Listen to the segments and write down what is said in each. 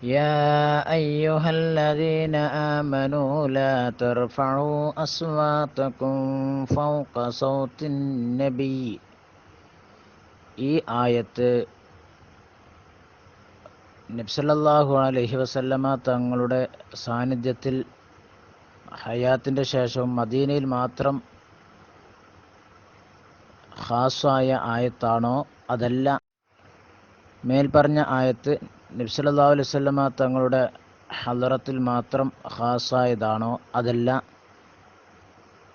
يا أيها الذين آمنوا لا ترفعوا أصواتكم فوق صوت النبي ഈ ആയത്ത് നബ്സല്ലാഹു അലൈഹി വസല്ലമ തങ്ങളുടെ സാന്നിധ്യത്തിൽ ഹയാത്തിൻ്റെ ശേഷവും മദീനയിൽ മാത്രം ഖാസായ ആയത്താണോ അതല്ല മേൽപ്പറഞ്ഞ ആയത്ത് നബ്സല്ലാ അലൈഹി വസല്ലമ തങ്ങളുടെ ഹലറത്തിൽ മാത്രം ഖാസായതാണോ? അതല്ല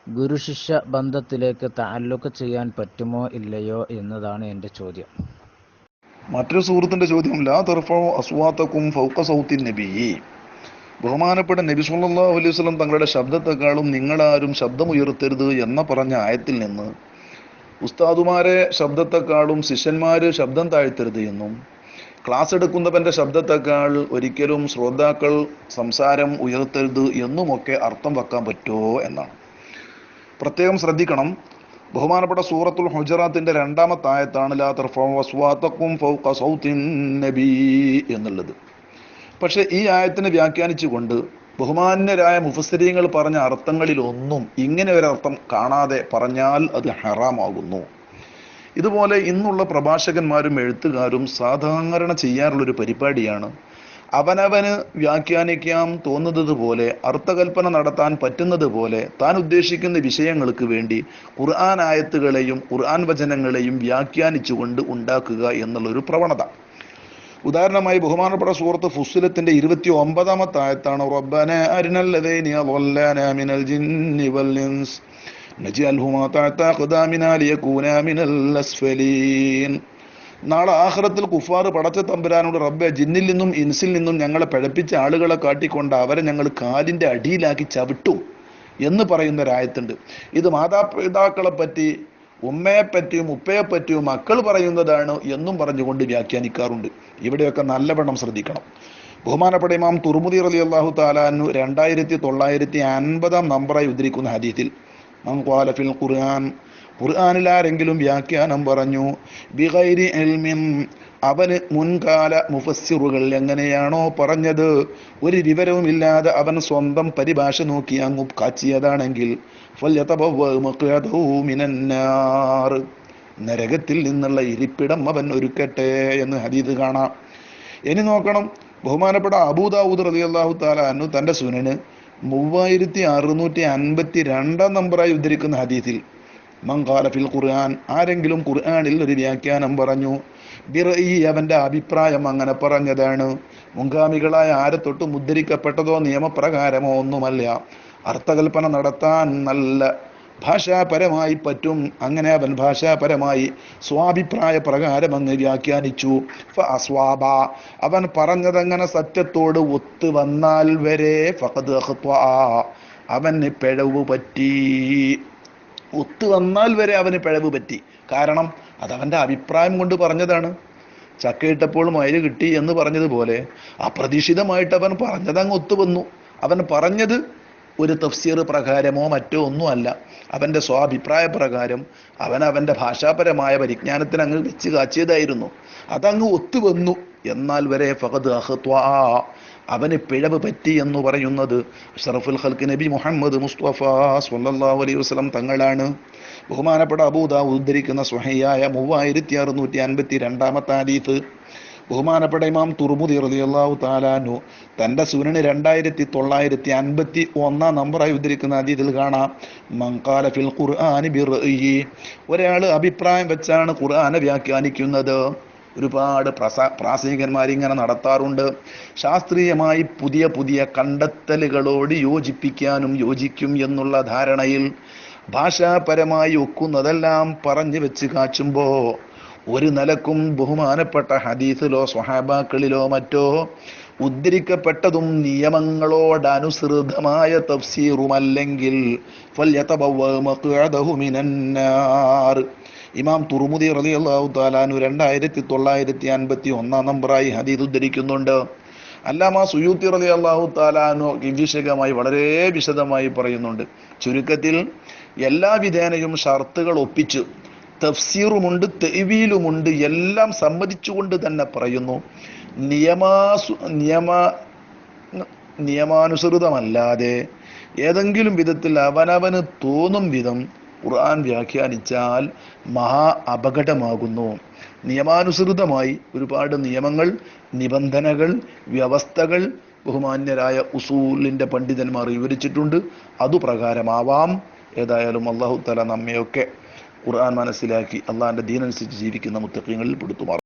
ഗുരുശിഷ്യ ബന്ധത്തിലേക്ക് താലൂക്ക് ചെയ്യാൻ പറ്റുമോ ഇല്ലയോ എന്നതാണ് എന്റെ ചോദ്യം. മറ്റൊരു സുഹൃത്തിന്റെ ചോദ്യം ലാ ബഹുമാനപ്പെട്ട നബി സല്ലല്ലാഹു അലൈഹി വസല്ലം തങ്ങളുടെ ശബ്ദത്തെക്കാളും നിങ്ങളാരും ശബ്ദമുയർത്തരുത് എന്ന പറഞ്ഞ ആയത്തിൽ നിന്ന് ഉസ്താദുമാരെ ശബ്ദത്തെക്കാളും ശിഷ്യന്മാര് ശബ്ദം താഴ്ത്തരുത് എന്നും ക്ലാസ് എടുക്കുന്നവന്റെ ശബ്ദത്തെക്കാൾ ഒരിക്കലും ശ്രോതാക്കൾ സംസാരം ഉയർത്തരുത് എന്നുമൊക്കെ അർത്ഥം വെക്കാൻ പറ്റുമോ എന്നാണ്. പ്രത്യേകം ശ്രദ്ധിക്കണം. ബഹുമാനപ്പെട്ട സൂറത്തുൽ ഹുജറാത്തിന്റെ രണ്ടാമത്തെ ആയത്താണ് ലാ നബി എന്നുള്ളത്. പക്ഷെ ഈ ആയത്തിനെ വ്യാഖ്യാനിച്ചുകൊണ്ട് ബഹുമാന്യരായ മുഫസ്സരീങ്ങൾ പറഞ്ഞ അർത്ഥങ്ങളിലൊന്നും ഇങ്ങനെ ഒരർത്ഥം കാണാതെ പറഞ്ഞാൽ അത് ഹറാമാകുന്നു. ഇതുപോലെ ഇന്നുള്ള പ്രഭാഷകന്മാരും എഴുത്തുകാരും സാധാരണ ചെയ്യാറുള്ള ഒരു പരിപാടിയാണ്. അവനവന് വ്യാഖ്യാനിക്കാം തോന്നുന്നത് പോലെ അർത്ഥകൽപ്പന നടത്താൻ പറ്റുന്നത് പോലെ താൻ ഉദ്ദേശിക്കുന്ന വിഷയങ്ങൾക്ക് വേണ്ടി ഖുർആൻ ആയത്തുകളെയും ഖുർആൻ വചനങ്ങളെയും വ്യാഖ്യാനിച്ചുകൊണ്ട് ഉണ്ടാക്കുക എന്നുള്ളൊരു പ്രവണത. ഉദാഹരണമായി ബഹുമാനപ്പെട്ട സുഹൃത്ത് ഫുസ്സിലത്തിന്റെ ഇരുപത്തി ഒമ്പതാമത്തെ ആയത്താണ് റബ്ബന അരിനല്ലതൈനി നജ്അൽഹുമാ തഅത ഖദാമിനാ ലിയകൂനാ മിനൽ അസ്ഫലീൻ. നാളെ ആഹ്റത്തിൽ കുഫാർ പടച്ച തമ്പുരാനോട് റബ്ബെ ജിന്നിൽ നിന്നും ഇൻസിൽ നിന്നും ഞങ്ങളെ പഴപ്പിച്ച ആളുകളെ കാട്ടിക്കൊണ്ട് അവരെ ഞങ്ങൾ കാലിന്റെ അടിയിലാക്കി ചവിട്ടും എന്ന് പറയുന്ന ഒരായത്തുണ്ട് ഇത് മാതാപിതാക്കളെ പറ്റി ഉമ്മയെ പറ്റിയും ഉപ്പയെ മക്കൾ പറയുന്നതാണ് എന്നും പറഞ്ഞുകൊണ്ട് വ്യാഖ്യാനിക്കാറുണ്ട്. ഇവിടെയൊക്കെ നല്ലവണ്ണം ശ്രദ്ധിക്കണം. ബഹുമാനപ്പെട്ട ഇമാം തുർമുദി റലി അള്ളാഹു താലാനു രണ്ടായിരത്തി തൊള്ളായിരത്തി അൻപതാം നമ്പറായി ഉദ്ധരിക്കുന്ന ഹദീത്തിൽ ഫിൽ ഖുർആൻ ഖുർആനിൽ ആരെങ്കിലും വ്യാഖ്യാനം പറഞ്ഞു ബിഗൈരി ഇൽമിൻ അവന് മുൻകാല മുഫസ്സിറുകൾ എങ്ങനെയാണോ പറഞ്ഞത് ഒരു വിവരവുമില്ലാതെ അവൻ സ്വന്തം പരിഭാഷ നോക്കി അങ്ങ് കാച്ചിയതാണെങ്കിൽ. നരകത്തിൽ നിന്നുള്ള ഇരിപ്പിടം അവൻ ഒരുക്കട്ടെ എന്ന് ഹദീദ് കാണാം ഇനി നോക്കണം ബഹുമാനപ്പെട്ട അബൂദാവൂദ് റളിയല്ലാഹു തആല അന്നു തന്റെ സുനന് മൂവായിരത്തി അറുന്നൂറ്റി അൻപത്തി രണ്ടാം നമ്പറായി ഉദ്ധരിക്കുന്ന ഹദീസിൽ മങ്കാല ഫിൽ ഖുർആൻ ആരെങ്കിലും ഖുർആനിൽ ഒരു വ്യാഖ്യാനം പറഞ്ഞു ബിറയി അവന്റെ അഭിപ്രായം അങ്ങനെ പറഞ്ഞതാണ്. മുൻഗാമികളായ ആരെ തൊട്ടും ഉദ്ധരിക്കപ്പെട്ടതോ നിയമപ്രകാരമോ ഒന്നുമല്ല. അർത്ഥകൽപ്പന നടത്താൻ നല്ല ഭാഷാപരമായി പറ്റും. അങ്ങനെ അവൻ ഭാഷാപരമായി സ്വാഭിപ്രായ പ്രകാരം അങ്ങ് വ്യാഖ്യാനിച്ചു. അസ്വാബ. അവൻ പറഞ്ഞതങ്ങനെ സത്യത്തോട് ഒത്തു വന്നാൽ വരെ. അവന് പിഴവ് പറ്റി. ഒത്തു വന്നാൽ വരെ അവന് പിഴവ് പറ്റി. കാരണം അതവന്റെ അഭിപ്രായം കൊണ്ട് പറഞ്ഞതാണ്. ചക്കയിട്ടപ്പോൾ മയിൽ കിട്ടി എന്ന് പറഞ്ഞതുപോലെ അപ്രതീക്ഷിതമായിട്ട് അവൻ പറഞ്ഞതങ്ങ് അങ്ങ് ഒത്തുവന്നു അവൻ പറഞ്ഞത് ഒരു തഫ്സീർ പ്രകാരമോ മറ്റോ ഒന്നുമല്ല. അവന്റെ സ്വാഭിപ്രായ പ്രകാരം അവൻ അവന്റെ ഭാഷാപരമായ പരിജ്ഞാനത്തിന് അങ്ങ് വെച്ച് കാച്ചിയതായിരുന്നു. അതങ്ങ് ഒത്തുവന്നു. എന്നാൽ വരെ ഫഹദ് അഖ്ത്വഅ. അവന് പിഴവ് പറ്റി എന്ന് പറയുന്നത് ഷറഫുൽ ഹൽക്ക് നബി മുഹമ്മദ് മുസ്തഫ സ്വല്ലല്ലാഹു അലൈഹി വസല്ലം തങ്ങളാണ്. ബഹുമാനപ്പെട്ട അബൂദ ഉദ്ധരിക്കുന്ന സ്വഹയായ മൂവായിരത്തി അറുന്നൂറ്റി അൻപത്തി രണ്ടാമത്തെ ഹദീസ് ബഹുമാനപ്പെട്ട ഇമാം തുർമുദി റളിയല്ലാഹു താലാനു തന്റെ സുനന് രണ്ടായിരത്തി തൊള്ളായിരത്തി അൻപത്തി ഒന്നാം നമ്പറായി ഉദ്ധരിക്കുന്ന ഹദീസിൽ കാണാം. മങ്കാല ഫിൽ ഖുർആനി ബിർഇ ഒരാൾ അഭിപ്രായം വെച്ചാണ് ഖുർആാനെ വ്യാഖ്യാനിക്കുന്നത്. ഒരുപാട് പ്രസ പ്രാസംഗികന്മാർ ഇങ്ങനെ നടത്താറുണ്ട്. ശാസ്ത്രീയമായി പുതിയ പുതിയ കണ്ടെത്തലുകളോട് യോജിപ്പിക്കാനും യോജിക്കും എന്നുള്ള ധാരണയിൽ ഭാഷാപരമായി ഒക്കുന്നതെല്ലാം പറഞ്ഞു വെച്ച് കാച്ചുമ്പോ ഒരു നിലക്കും ബഹുമാനപ്പെട്ട ഹദീസിലോ സ്വഹാബാക്കളിലോ മറ്റോ ഉദ്ധരിക്കപ്പെട്ടതും നിയമങ്ങളോടനുസൃതമായ തഫ്സീറുമല്ലെങ്കിൽ ഇമാം തുറുമുദി റതി അള്ളാഹു താലാനു രണ്ടായിരത്തി തൊള്ളായിരത്തി അൻപത്തി ഒന്നാം നമ്പറായി ഹദീദ് ഉദ്ധരിക്കുന്നുണ്ട്. അല്ലാമ സുയൂത്തി റതി അള്ളാഹു താലാനു വിഭിഷകമായി വളരെ വിശദമായി പറയുന്നുണ്ട്. ചുരുക്കത്തിൽ എല്ലാ വിധേനയും ഷർത്തുകൾ ഒപ്പിച്ച് തഫ്സീറുമുണ്ട് തെവീലുമുണ്ട് എല്ലാം സമ്മതിച്ചുകൊണ്ട് തന്നെ പറയുന്നു. നിയമാസു നിയമ നിയമാനുസൃതമല്ലാതെ ഏതെങ്കിലും വിധത്തിൽ അവനവന് തോന്നും വിധം ഖുർആൻ വ്യാഖ്യാനിച്ചാൽ മഹാ അപകടമാകുന്നു. നിയമാനുസൃതമായി ഒരുപാട് നിയമങ്ങൾ നിബന്ധനകൾ വ്യവസ്ഥകൾ ബഹുമാന്യരായ ഉസൂലിന്റെ പണ്ഡിതന്മാർ വിവരിച്ചിട്ടുണ്ട്. അതുപ്രകാരമാവാം. ഏതായാലും അള്ളാഹു തല നമ്മയൊക്കെ ഖുർആൻ മനസ്സിലാക്കി അള്ളാഹിന്റെ ദീനനുസരിച്ച് ജീവിക്കുന്ന മുത്തക്കങ്ങളിൽ പെടുത്തുമാറും